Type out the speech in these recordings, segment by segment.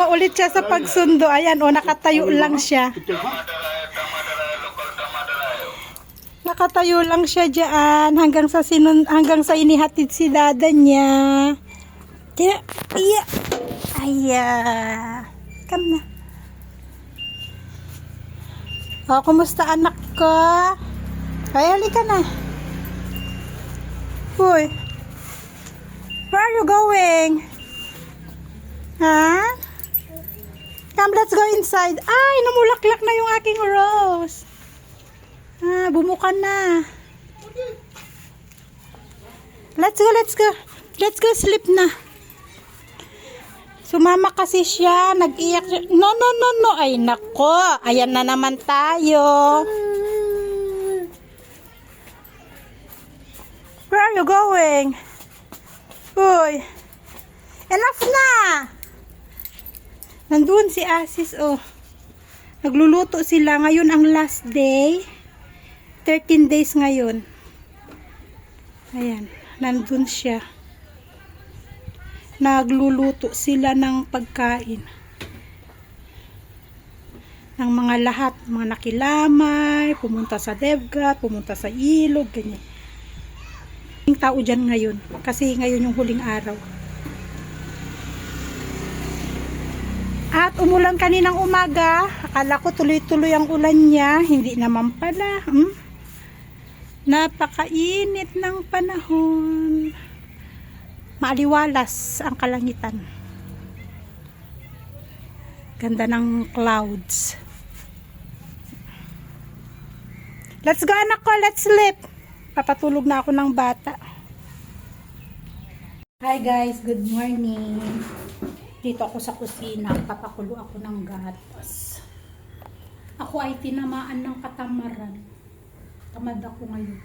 sumama ulit siya sa pagsundo. Ayan, o, nakatayo lang siya. Nakatayo lang siya diyan hanggang sa sinun hanggang sa inihatid si dada niya. Kaya, iya. Aya. Come na. O, kumusta anak ko? Ay, halika na. Uy. Where are you going? Ha? Come, let's go inside. Ay, namulaklak na yung aking rose. Ah, bumukan na. Let's go, let's go. Let's go sleep na. Sumama kasi siya, nag-iyak siya. No, no, no, no. Ay, nako. Ayan na naman tayo. Where are you going? Uy. Enough na. Nandun si Asis, oh. Nagluluto sila. Ngayon ang last day. 13 days ngayon. Ayan. Nandun siya. Nagluluto sila ng pagkain. Ng mga lahat. Mga nakilamay, pumunta sa Devgat, pumunta sa ilog, ganyan. Yung tao dyan ngayon. Kasi ngayon yung huling araw. At umulan kaninang umaga. Akala ko tuloy-tuloy ang ulan niya. Hindi naman pala. Hmm? Napakainit ng panahon. Maaliwalas ang kalangitan. Ganda ng clouds. Let's go anak ko, let's sleep. Papatulog na ako ng bata. Hi guys, good morning. Dito ako sa kusina, papakulo ako ng gatas. Ako ay tinamaan ng katamaran. Tamad ako ngayon.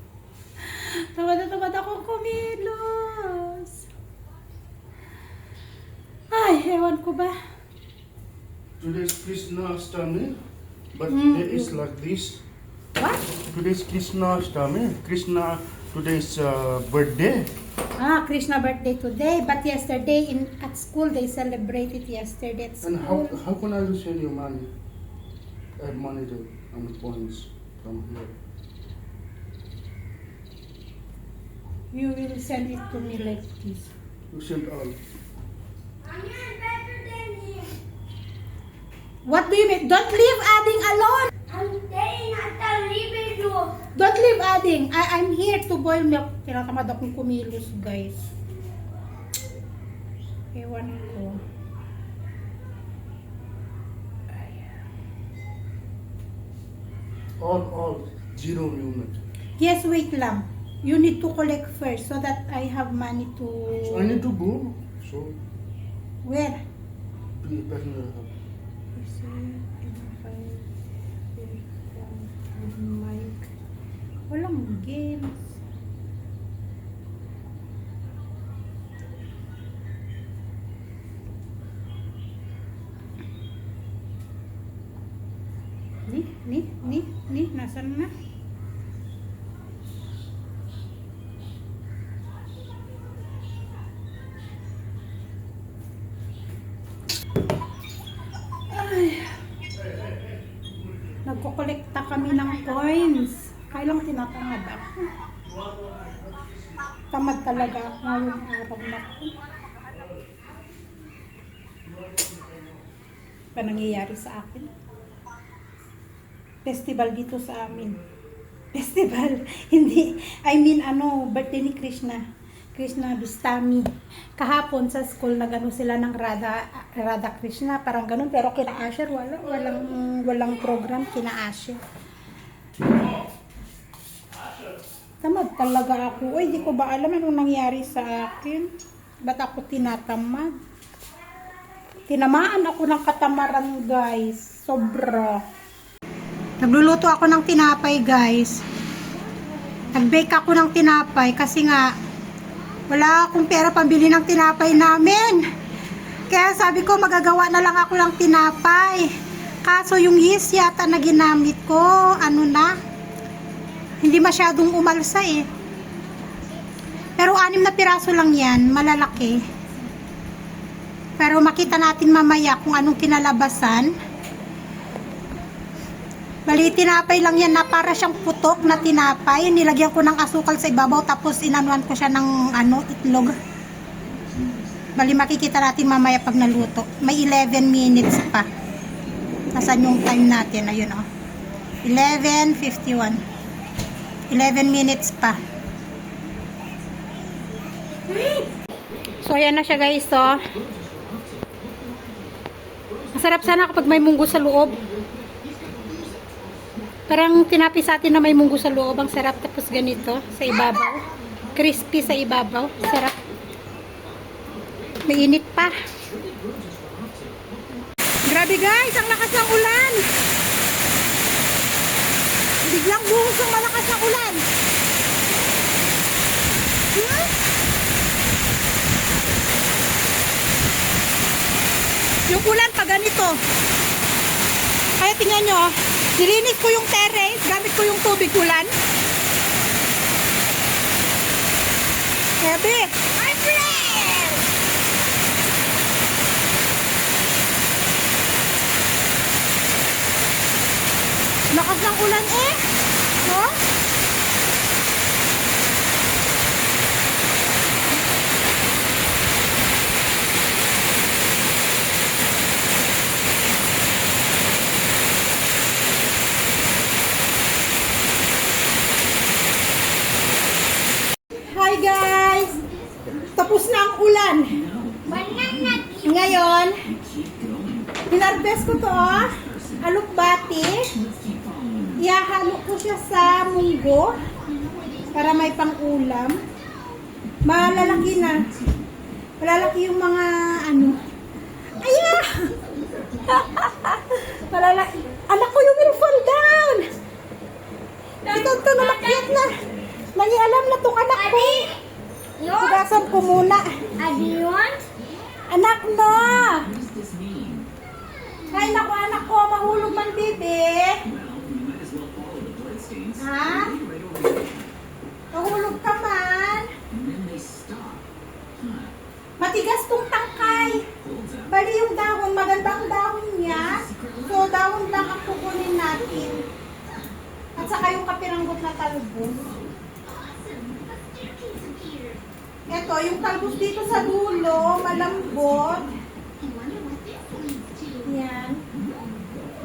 Tamad na tamad akong kumilos. Ay, ewan ko ba? Today's Krishna Ashtami, but Mm. it is like this. What? Today's Krishna Ashtami. Krishna today's uh, birthday. Ah, Krishna birthday today, but yesterday in at school they celebrated yesterday at And how school. how can I send you money? I have money to on the points from here. You will send it to me like this. You send all. What do you mean? Don't leave adding alone. I'm staying at the living room. Don't leave adding. I I'm to boil milk. Tinatamad akong kumilos, guys. Ewan ko. All all zero unit. Yes, wait lang. You need to collect first so that I have money to... So I need to go. So Where? be passenger hub. Mic. Walang games. Ni, ni, ni, ni, nasan na? Nagkokolekta kami ng coins. Kailang tinatamad ako. Tamad talaga ako ngayong araw na to. Pa nangyayari sa akin? Festival dito sa amin. Festival. Hindi. I mean, ano, birthday ni Krishna. Krishna Bistami. Kahapon sa school nagano sila ng Radha Radha Krishna, parang ganun pero kina Asher wala walang walang program kina Asher. Tamad talaga ako. Uy, di ko ba alam anong nangyari sa akin? Ba't ako tinatamad? Tinamaan ako ng katamaran, guys. Sobra. Nagluluto ako ng tinapay, guys. Nag-bake ako ng tinapay kasi nga wala akong pera pambili ng tinapay namin. Kaya sabi ko magagawa na lang ako ng tinapay. Kaso yung yeast yata na ginamit ko, ano na, hindi masyadong umalsa eh. Pero anim na piraso lang yan, malalaki. Pero makita natin mamaya kung anong kinalabasan. Bali, tinapay lang yan na para siyang putok na tinapay. Nilagyan ko ng asukal sa ibabaw tapos inanuan ko siya ng ano, itlog. Bali, makikita natin mamaya pag naluto. May 11 minutes pa. Nasaan yung time natin? Ayun oh. 11.51. 11 minutes pa. So, ayan na siya guys, oh. Masarap sana kapag may munggo sa loob. Parang tinapi sa atin na may munggo sa loob. Ang sarap. Tapos ganito, sa ibabaw. Crispy sa ibabaw. Sarap. May init pa. Grabe guys, ang lakas ng ulan. Biglang buhos ng malakas na ulan. Hmm? Yung ulan pa ganito. Kaya tingnan nyo, oh. Nilinis ko yung terrace, gamit ko yung tubig ulan. Grabe. My friend! Lakas ng ulan eh. No? Hi guys! Tapos na ang ulan. Ngayon, hinarbest ko to oh. Alukbati. Ihahalo ko siya sa munggo para may pang-ulam. Malalaki na. Malalaki yung mga ano. Aya! Malalaki. Anak ko yung will fall down. Ito, ito, namakyat na. Nangialam na to anak ko. Yun. Hugasan ko muna. Adi yun. Anak no! Ay, naku anak ko, mahulog man bibi. Ha? Mahulog ka man. Matigas tong tangkay. Bali yung dahon, magandang dahon niya. So, dahon lang ang kukunin natin. At saka yung kapiranggot na talbos. Ito, yung talbos dito sa dulo, malambot. Yan.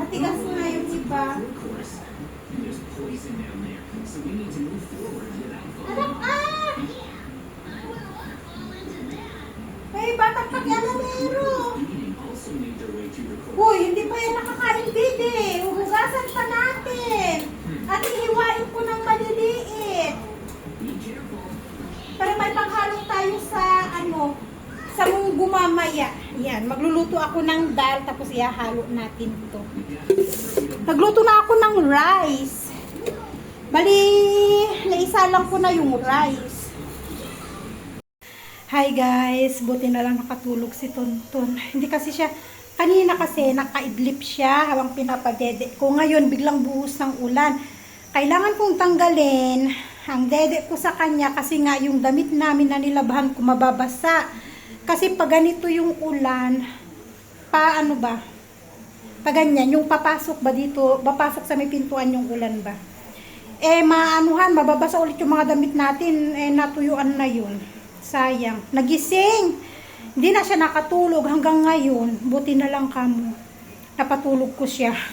Matigas na yung iba. Anak, ah! Hey, batang pakialamero. Uy, hindi pa yan nakakain dito Huhugasan pa natin. At ihiwain ko ng maliliit. Para may panghalo tayo sa ano, sa munggo mamaya. Yan, magluluto ako ng dal tapos ihahalo natin to. Nagluto na ako ng rice. Bali, naisa lang ko na yung rice. Hi guys, buti na lang nakatulog si Tonton. Hindi kasi siya, kanina kasi nakaidlip siya habang pinapadede ko. Ngayon, biglang buhos ng ulan. Kailangan kong tanggalin ang dede ko sa kanya kasi nga yung damit namin na nilabahan ko mababasa. Kasi pag ganito yung ulan, pa ano ba? Pag ganyan, yung papasok ba dito, papasok sa may pintuan yung ulan ba? Eh, maanuhan, mababasa ulit yung mga damit natin, eh, natuyuan na yun. Sayang. Nagising. Hindi na siya nakatulog hanggang ngayon. Buti na lang kamo. Napatulog ko siya.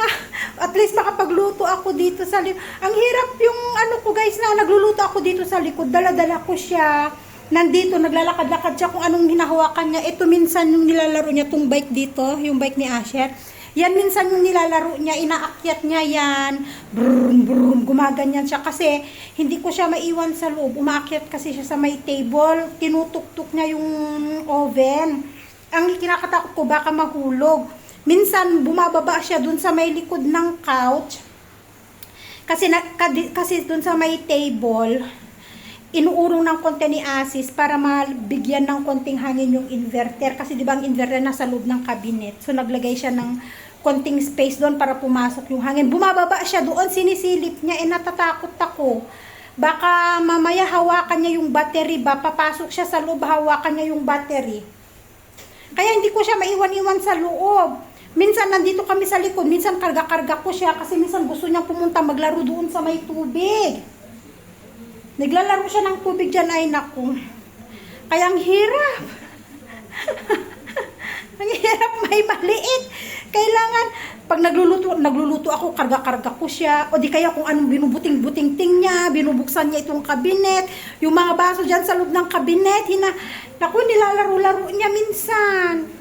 Ah, at least makapagluto ako dito sa likod. Ang hirap yung ano ko guys na nagluluto ako dito sa likod. Dala-dala ko siya. Nandito, naglalakad-lakad siya kung anong hinahawakan niya. Ito minsan yung nilalaro niya, tong bike dito, yung bike ni Asher. Yan minsan yung nilalaro niya, inaakyat niya yan. Brum, brum, gumaganyan siya. Kasi hindi ko siya maiwan sa loob. Umaakyat kasi siya sa may table. Tinutuktok niya yung oven. Ang kinakatakot ko, baka mahulog. Minsan, bumababa siya dun sa may likod ng couch. Kasi, na, kasi dun sa may table, inuurong ng konti ni Asis para mabigyan ng konting hangin yung inverter. Kasi di ba ang inverter nasa loob ng cabinet. So naglagay siya ng konting space doon para pumasok yung hangin. Bumababa siya doon, sinisilip niya, eh natatakot ako. Baka mamaya hawakan niya yung battery ba, papasok siya sa loob, hawakan niya yung battery. Kaya hindi ko siya maiwan-iwan sa loob. Minsan nandito kami sa likod, minsan karga-karga ko siya kasi minsan gusto niyang pumunta maglaro doon sa may tubig. Naglalaro siya ng tubig dyan ay naku. Kaya ang hirap. ang hirap may maliit. Kailangan, pag nagluluto, nagluluto ako, karga-karga ko siya. O di kaya kung anong binubuting-buting-ting niya, binubuksan niya itong kabinet. Yung mga baso dyan sa loob ng kabinet, hina, naku, nilalaro-laro niya minsan.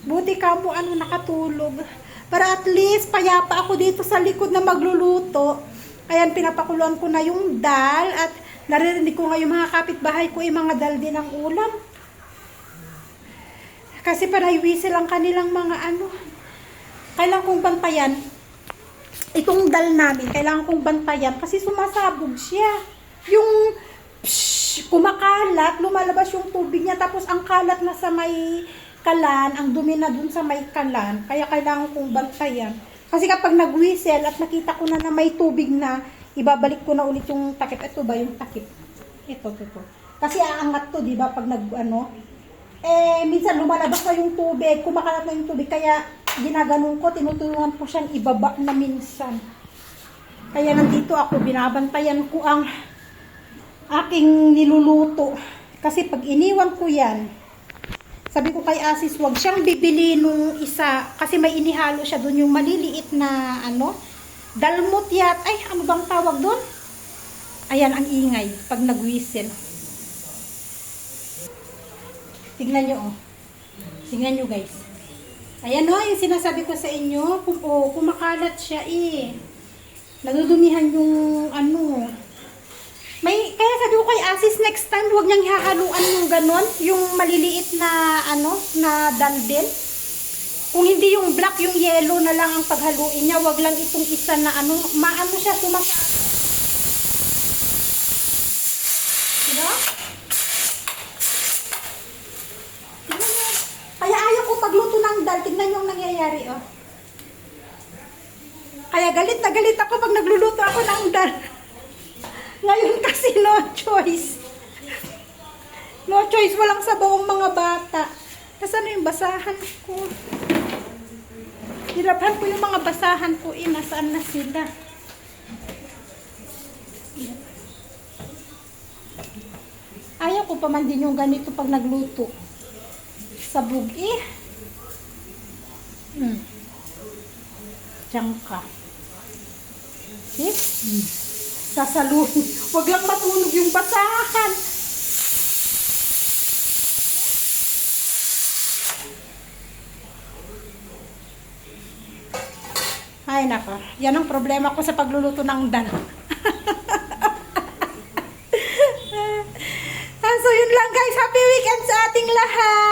Buti ka mo ano nakatulog. Para at least payapa ako dito sa likod na magluluto. Ayan, pinapakuluan ko na yung dal at naririnig ko nga yung mga kapitbahay ko, yung mga dal din ng ulam. Kasi panay whistle ang kanilang mga ano. Kailangan kong bantayan. Itong dal namin, kailangan kong bantayan kasi sumasabog siya. Yung psh, kumakalat, lumalabas yung tubig niya tapos ang kalat na sa may kalan, ang dumi na dun sa may kalan, kaya kailangan kong bantayan. Kasi kapag nag-whistle at nakita ko na na may tubig na, ibabalik ko na ulit yung takip. Ito ba yung takip? Ito, ito, ito. Kasi aangat to, di ba, pag nag, ano, eh, minsan lumalabas na yung tubig, kumakalat na yung tubig, kaya ginaganon ko, tinutulungan ko siyang ibaba na minsan. Kaya nandito ako, binabantayan ko ang aking niluluto. Kasi pag iniwan ko yan, sabi ko kay Asis, wag siyang bibili nung isa kasi may inihalo siya doon yung maliliit na ano, dalmut yat. Ay, ano bang tawag doon? Ayan, ang ingay pag nag-whistle. Tignan nyo, oh. Tignan nyo, guys. Ayan, oh, yung sinasabi ko sa inyo, kum oh, kumakalat siya, eh. Nadudumihan yung, ano, may, kaya sabi ko kay Asis, next time, huwag niyang hahaluan yung ganon, yung maliliit na, ano, na daldin. Kung hindi yung black, yung yellow na lang ang paghaluin niya, wag lang itong isa na, ano, maano siya, sumaka. Diba? Niyo. Kaya ayaw ko pagluto ng dal, tignan ang nangyayari, oh. Kaya galit na galit ako pag nagluluto ako ng dal. Ngayon kasi no choice. No choice, walang sabaw ang mga bata. Nasaan yung basahan ko? Hirapan ko yung mga basahan ko eh. Nasaan na sila? Ayaw ko pa man din yung ganito pag nagluto. Sabog eh. Hmm. Diyan ka. See? Hmm sasaluhin. Huwag lang matunog yung basahan. Ay, naka. Yan ang problema ko sa pagluluto ng dal. Ah, so, yun lang guys. Happy weekend sa ating lahat.